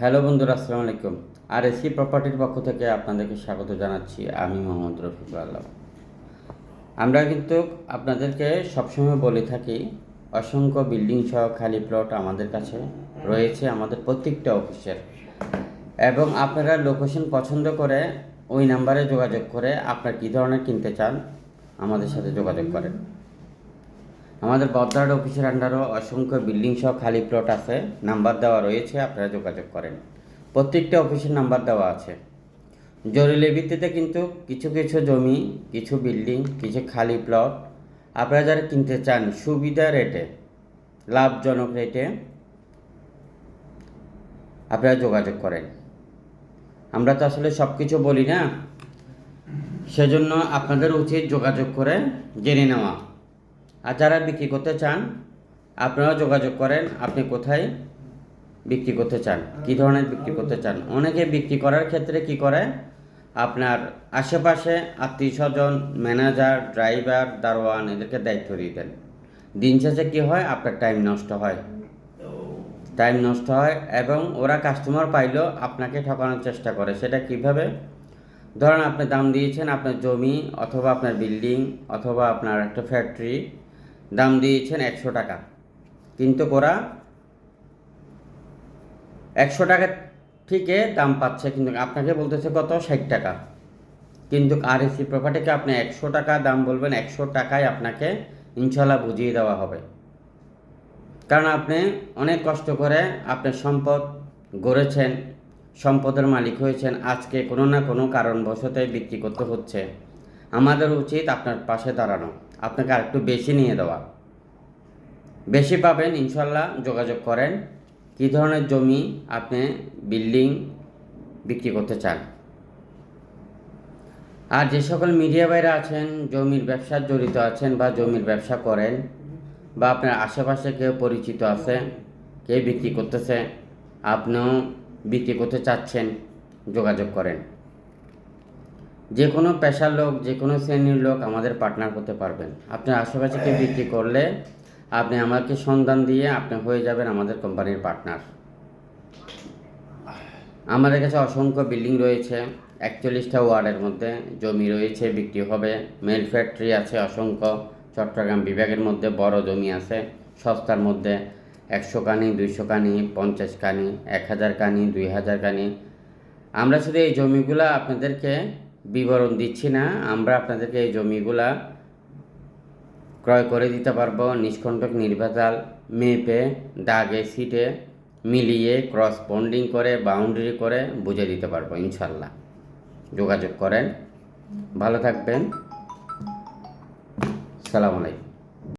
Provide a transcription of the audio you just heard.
Hello বন্ধুরা, আসসালামু আলাইকুম। আর এসি প্রপার্টির পক্ষ থেকে আপনাদেরকে স্বাগত জানাচ্ছি। আমি মোহাম্মদ রফিকুল আলম। আমরা কিন্তু আপনাদেরকে সবসময় বলে থাকি, অসংখ্য বিল্ডিং সহ খালি প্লট আমাদের কাছে রয়েছে আমাদের প্রত্যেকটা অফিসের। এবং আপনারা লোকেশন পছন্দ করে ওই নাম্বারে যোগাযোগ করে আপনার কী ধরনের কিনতে চান, আমাদের সাথে যোগাযোগ করেন। আমাদের বদ্রাট অফিসের আন্ডারও অসংখ্য বিল্ডিং সহ খালি প্লট আছে। নাম্বার দেওয়া রয়েছে, আপনারা যোগাযোগ করেন। প্রত্যেকটা অফিসের নাম্বার দেওয়া আছে। জরুরি ভিত্তিতে কিন্তু কিছু কিছু জমি, কিছু বিল্ডিং, কিছু খালি প্লট আপনারা যারা কিনতে চান সুবিধা রেটে, লাভজনক রেটে আপনারা যোগাযোগ করেন। আমরা তো আসলে সব কিছু বলি না, সেজন্য আপনাদের উচিত যোগাযোগ করে জেনে নেওয়া। আর যারা বিক্রি করতে চান, আপনারাও যোগাযোগ করেন, আপনি কোথায় বিক্রি করতে চান, কী ধরনের বিক্রি করতে চান। অনেকে বিক্রি করার ক্ষেত্রে কি করে? আপনার আশেপাশে আত্মীয় স্বজন, ম্যানেজার, ড্রাইভার, দারোয়ান, এদেরকে দায়িত্ব দিয়ে দেন। দিন শেষে কী হয়? আপনার টাইম নষ্ট হয়। টাইম নষ্ট হয় এবং ওরা কাস্টমার পাইলেও আপনাকে ঠকানোর চেষ্টা করে। সেটা কীভাবে? ধরেন আপনি দাম দিয়েছেন আপনার জমি অথবা আপনার বিল্ডিং অথবা আপনার একটা ফ্যাক্টরি। দাম দিয়েছেন একশো টাকা। কিন্তু ওরা একশো টাকা ঠিকই দাম পাচ্ছে, কিন্তু আপনাকে বলতেছে কত? ষাট টাকা। কিন্তু আর এসি প্রপার্টিকে আপনি একশো টাকা দাম বলবেন, একশো টাকায় আপনাকে ইনশাল্লাহ বুঝিয়ে দেওয়া হবে। কারণ আপনি অনেক কষ্ট করে আপনার সম্পদ গড়েছেন, সম্পদের মালিক হয়েছেন, আজকে কোনো না কোনো কারণবশতে বিক্রি করতে হচ্ছে। আমাদের উচিত আপনার পাশে দাঁড়ানো। আপনাকে আরেকটু বেশি নিয়ে দেওয়া। বেশি পাবেন, ইনশাল্লাহ যোগাযোগ করেন। কী ধরনের জমি আপনি বিল্ডিং বিক্রি করতে চান? আর যে সকল মিডিয়া বাইরে আছেন, জমির ব্যবসার জড়িত আছেন বা জমির ব্যবসা করেন বা আপনার আশেপাশে কেউ পরিচিত আছে কে বিক্রি করতেছে, আপনিও বিক্রি করতে চাচ্ছেন, যোগাযোগ করেন। যে কোনো পেশার লোক, যে কোনো শ্রেণির লোক আমাদের পার্টনার করতে পারবেন। আপনার আশেপাশে কেউ বিক্রি করলে আপনি আমাকে সন্ধান দিয়ে আপনি হয়ে যাবেন আমাদের কোম্পানির পার্টনার আমাদের কাছে অসংখ্য বিল্ডিং রয়েছে, একচল্লিশটা ওয়ার্ডের মধ্যে জমি রয়েছে, বিক্রি হবে। মেল ফ্যাক্টরি আছে অসংখ্য, চট্টগ্রাম বিভাগের মধ্যে বড় জমি আছে, সস্তার মধ্যে একশো কানি, দুইশো কানি, পঞ্চাশ কানি, এক হাজার কানি, দুই হাজার কানি। আমরা শুধু এই জমিগুলা আপনাদেরকে বিবরণ দিচ্ছি না। আমরা আপনাদেরকে এই জমিগুলা ক্রয় করে দিতে পারব। নিষ্কণ্টক নির্ভেজাল মেপে, দাগে সিটে মিলিয়ে ক্রস বন্ডিং করে বাউন্ডারি করে বুঝে দিতে পারব ইনশাল্লাহ। যোগাযোগ করেন। ভালো থাকবেন। সালাম আলাইকুম।